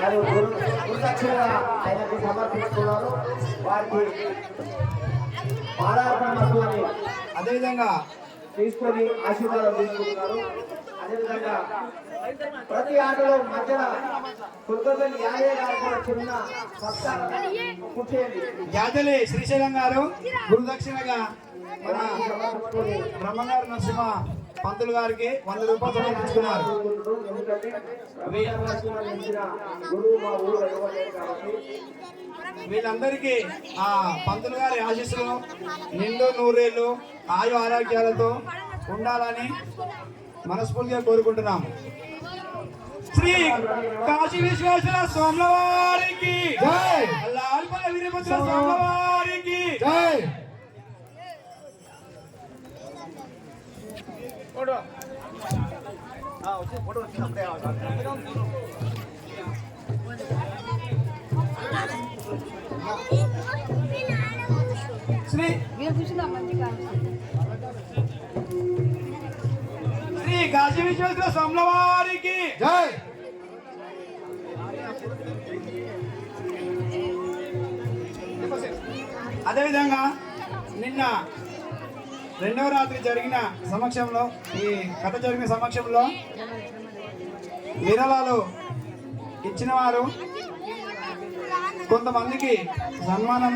ఆయన గురు- గురుదక్షిణగా ఆయనకి సమర్పిస్తున్నారు వారికి పాదార్పణ వస్తువుని అదేవిధంగా తీసుకొని ఆశీర్వాదం తీసుకుంటున్నారు. అదేవిధంగా ప్రతి ఆటలో మధ్యన కొత్తపల్లి యాదయ్య గారు కూడా చిన్న కూర్చేయండి యాదలి శ్రీశైలం గారు గురుదక్షిణగా మన బ్రహ్మగారు నరసింహ పంతులు గారికి వంద రూపాయలు సమర్పించుకున్నారు కాబట్టి వీళ్ళందరికీ ఆ పంతులు గారి ఆశీస్సులు నిండు నూరేళ్ళు ఆయు ఆరోగ్యాలతో ఉండాలని మనస్ఫూర్తిగా కోరుకుంటున్నాము. శ్రీ కాశీ విశ్వేశ్వర స్వాముల వారికి జై! లాల్పల్ల వీరభద్ర స్వాముల వారికి జై! శ్రీ. శ్రీ కాశీ విశ్వేశ్వర స్వాముల వారికి జై. అదేవిధంగా నిన్న రెండవ రాత్రి జరిగిన సమక్షంలో ఈ కథ జరిగిన సమక్షంలో విరళాలు ఇచ్చిన వారు కొంతమందికి సన్మానం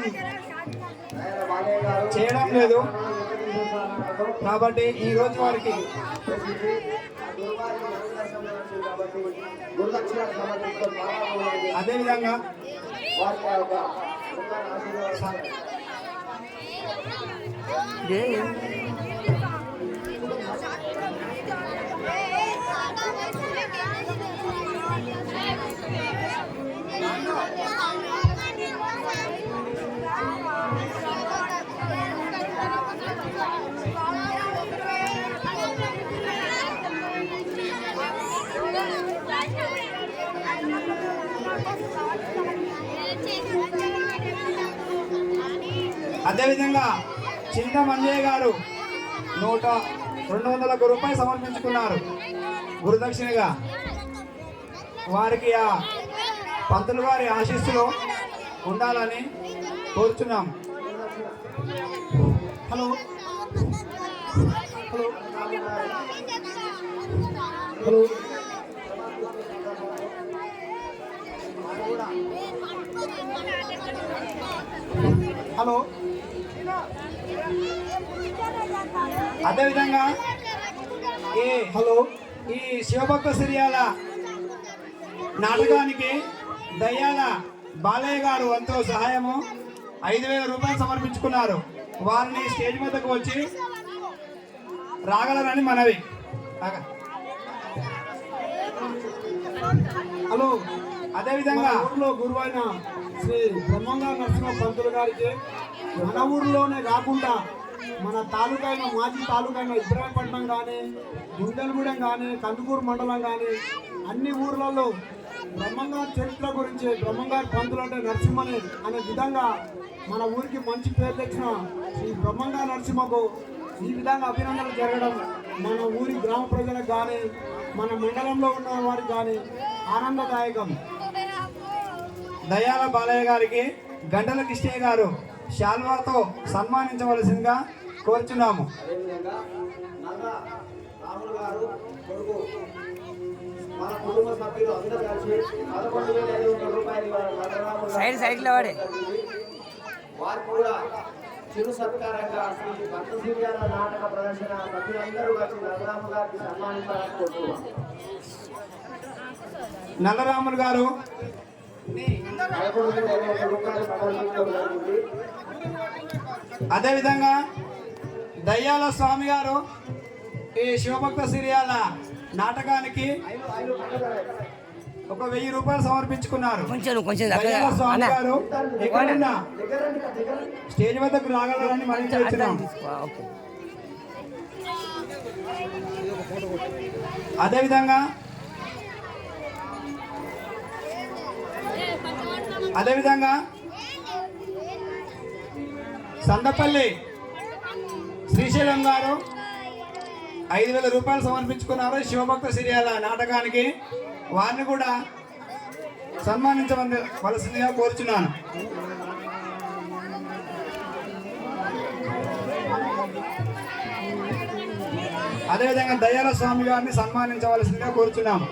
చేయడం లేదు. కాబట్టి ఈ రోజు వారికి అదేవిధంగా వారికి అదేవిధంగా చింత మంజయ్య గారు నూట రెండు వందల ఒక రూపాయలు సమర్పించుకున్నారు. గురుదక్షిణగా వారికి ఆ పంతులు వారి ఆశీస్సులో ఉండాలని కోరుచున్నాం. హలో. హలో. హలో. హలో. అదేవిధంగా ఈ హలో ఈ శివభక్త సిరియాల నాటకానికి దయ్యాల బాలయ్య గారు ఎంతో సహాయము ఐదు వేల రూపాయలు సమర్పించుకున్నారు. వారిని స్టేజ్ మీదకు వచ్చి రాగలరని మనవి. హలో అదేవిధంగా ఊర్లో గురువైన శ్రీ బ్రహ్మంగా నరసింహ పంతులు గారికి మన ఊరిలోనే కాకుండా మన తాలూకైన మాజీ తాలూకైన ఇబ్రాహీంపట్నం కానీ గుండెలగూడెం కానీ కందుకూరు మండలం కానీ అన్ని ఊర్లలో బ్రహ్మంగారి చరిత్ర గురించి బ్రహ్మంగారి పంతులు అంటే నరసింహని అనే విధంగా మన ఊరికి మంచి పేరు తెచ్చిన ఈ బ్రహ్మంగా నరసింహకు ఈ విధంగా అభినందనలు జరగడం మన ఊరి గ్రామ ప్రజలకు కానీ మన మండలంలో ఉన్న వారికి కానీ ఆనందదాయకం. దయాల బాలయ్య గారికి గంటల కృష్ణయ్య గారు శాల్వాతో సన్మానించవలసిందిగా కోరుచున్నాము. అందరూ సైడ్ సైడ్లో వాడే. వారికి కూడా చిరు సత్కారంగా శ్రీ భక్త దివ్యాల నాటక ప్రదర్శన సభ్యులందరూ కలిసి నల్లరాము గారికి సన్మానించాలని కోరుతున్నాం నల్లరాములు గారు అదేవిధంగా దయ్యాల స్వామి గారు ఈ శివభక్త సిరియాల నాటకానికి ఒక వెయ్యి రూపాయలు సమర్పించుకున్నారు కొంచెం కొంచెం స్వామి గారు. స్టేజ్ వద్దకు రాగలరని ఓకే అదేవిధంగా అదేవిధంగా సందపల్లి శ్రీశైలం గారు ఐదు వేల రూపాయలు సమర్పించుకున్నారు. శివభక్త సిరియాల నాటకానికి వారిని కూడా సన్మానించవలసిందిగా కోరుచున్నాను. అదేవిధంగా దయాల స్వామి గారిని సన్మానించవలసిందిగా కోరుచున్నాము.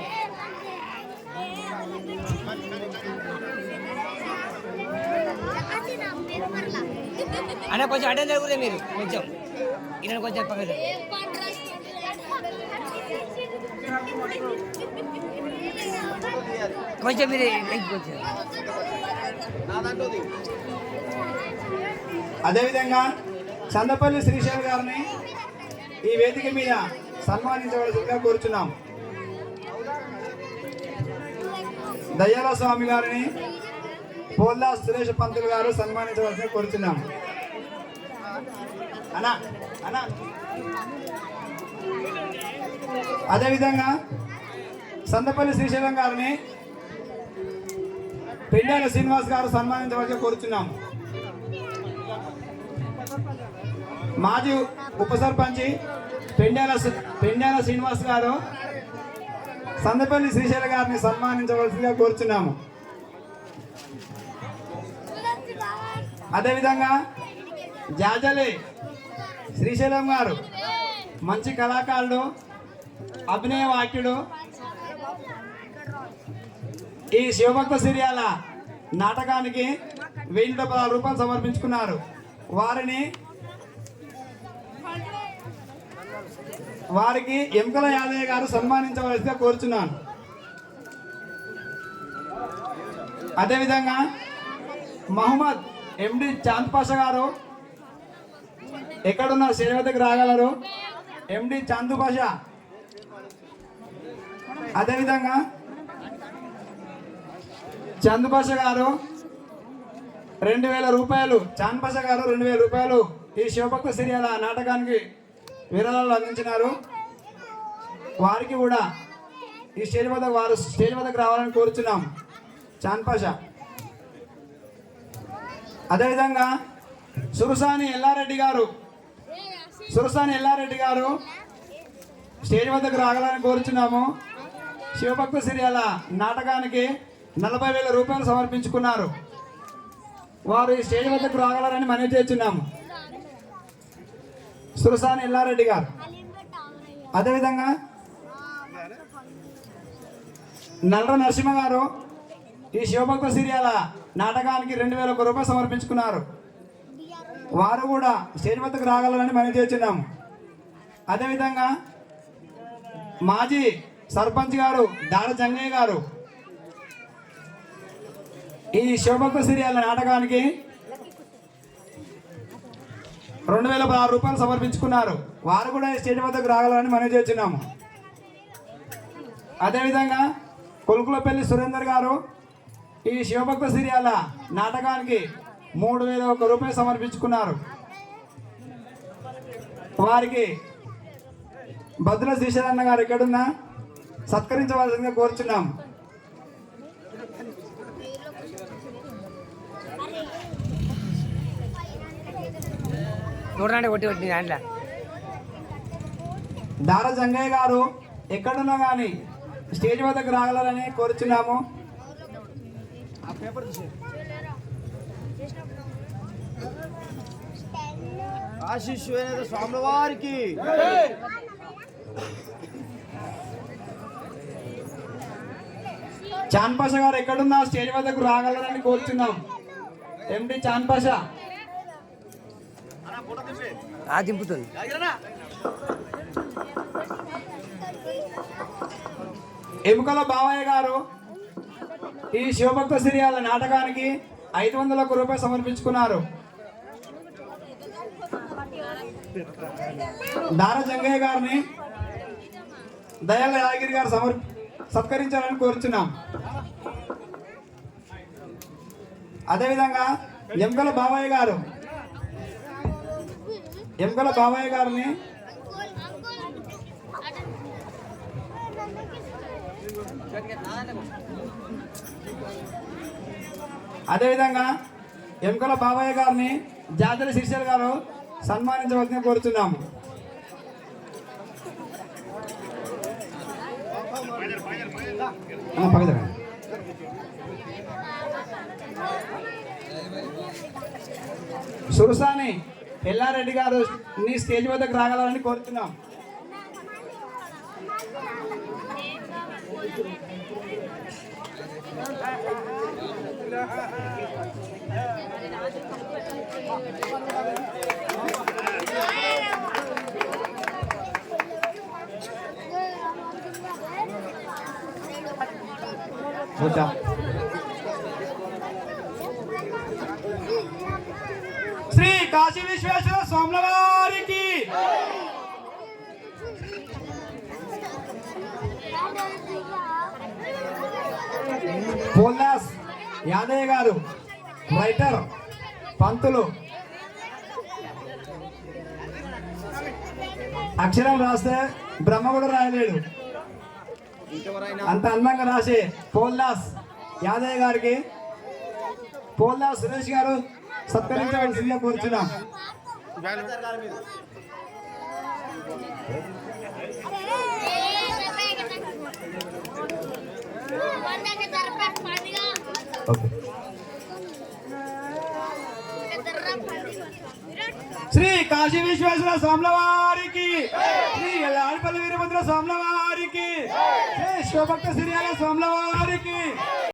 అన్న కొంచెం అడ్డం జరుగుతుంది మీరు. కొంచెం. ఈయన కొంచెం పక్కన కొంచెం మీరు కొంచెం. అదేవిధంగా చందపల్లి శ్రీశైల్ గారిని ఈ వేదిక మీద సన్మానించవలసిందిగా కోరుచున్నాం. దయ్యాల స్వామి గారిని పోల్లా సురేష్ పంతులు గారు సన్మానించవలసిందిగా కోరుచున్నాం. అనా అనా అదేవిధంగా సందపల్లి శ్రీశైలం గారిని పెండాల శ్రీనివాస్ గారు సన్మానించవలసి కోరుచున్నాము మాజీ ఉప సర్పంచి పెండ్యాల శ్రీ- శ్రీనివాస్ గారు సందపల్లి శ్రీశైల గారిని సన్మానించవలసిందిగా కోరుచున్నాము. అదేవిధంగా జాజలే శ్రీశైలం గారు మంచి కళాకారుడు అభినయ వాక్యుడు. ఈ శివభక్త సిరియాల నాటకానికి వెయ్యి డెబ్బై రూపాయలు సమర్పించుకున్నారు. వారిని వారికి ఎంకల యాదయ్య గారు సన్మానించవలసిగా కోరుచున్నాను. అదేవిధంగా మహమ్మద్ ఎండి చాంద్ పాషా గారు ఎక్కడున్నారు? సేవ దగ్గర రాగలరు? ఎండి చందు భాష. అదేవిధంగా చందు భాష గారు రెండు వేల రూపాయలు చాంద్ భాష గారు రెండు వేల రూపాయలు ఈ శివభక్త సిరియాల నాటకానికి విరాళాలు అందించినారు. వారికి కూడా ఈ స్టేజ్ వద్ద వారు స్టేజ్ వద్దకు రావాలని కోరుచున్నాం. చాంద్ పాషా అదేవిధంగా సురసాని ఎల్లారెడ్డి గారు సురసాని ఎల్లారెడ్డి గారు స్టేజ్ వద్దకు రాగలని కోరుచున్నాము. శివభక్త సిరియాల నాటకానికి నలభై వేల రూపాయలు సమర్పించుకున్నారు. వారు ఈ స్టేజ్ వద్దకు రాగలరని మనవి చేస్తున్నాము. సురసాని ఎల్లారెడ్డి గారు అదేవిధంగా నల్ల నరసింహ గారు ఈ శివభక్త సిరియాల నాటకానికి రెండు వేల ఒక రూపాయలు సమర్పించుకున్నారు. వారు కూడా స్టేజ్ వద్దకు రాగలరని మనం చేస్తున్నాం. అదేవిధంగా మాజీ సర్పంచ్ గారు దాడ జంగయ్య గారు ఈ శివభక్త సిరియాల నాటకానికి రెండు వేల పదహారు రూపాయలు సమర్పించుకున్నారు. వారు కూడా ఈ స్టేజ్ వద్దకు రాగలరని మనం చేస్తున్నాము. అదేవిధంగా కొలుకులపల్లి సురేందర్ గారు ఈ శివభక్త సిరియాల నాటకానికి మూడు వేల ఒక రూపాయలు సమర్పించుకున్నారు. వారికి భద్ర శ్రీశరణ గారు ఎక్కడున్నా? సత్కరించవలసిందిగా కోరుచున్నాం. చూడండి దాంట్లో. దార జంగయ్య గారు ఎక్కడున్నా కానీ స్టేజ్ వద్దకు రాగలరని కోరుచున్నాము. ఆశీస్సు అనేది స్వామి వారికి చాన్ పాషా గారు ఎక్కడున్నా స్టేజ్ వద్దకు రాగలరని కోరుచున్నాం. ఎండి చాన్ పాషా? ఆ దింపుతుంది. ఎముకల బావయ్య గారు ఈ శివభక్త సిరియాల నాటకానికి ఐదు వందల ఒక రూపాయలు సమర్పించుకున్నారు. దార జంగయ్య గారిని దయాల యాగిరి గారు సమర్ సత్కరించాలని కోరుచున్నాం. అదేవిధంగా ఎంకల బావయ్య గారు ఎంకల బావయ్య గారిని అదేవిధంగా ఎంకల బాబాయ్ గారిని జాతర శిష్యులు గారు సన్మానించవలసి కోరుతున్నాము సురసాని ఎల్లారెడ్డి గారు నీ స్టేజ్ వద్దకు రాగలరని కోరుతున్నాం వచ్చా శ్రీ కాశీ విశ్వేశ్వర స్వాముల వారికి పోల్దాస్ యాదయ్య గారు రైటర్ పంతులు. అక్షరం రాస్తే బ్రహ్మ కూడా రాయలేడు. అంత అందంగా రాసే పోల్దాస్ యాదయ్య గారికి. పోల్దాస్ సురేష్ గారు సత్కరించవలసిందిగా కూర్చున్నాం. ఓకే. శ్రీ కాశీ విశ్వేశ్వర స్వాముల వారికి శ్రీ లాడిపల్లి వీరభద్ర స్వాముల వారికి శ్రీ శివభక్త సిరియాల స్వాముల వారికి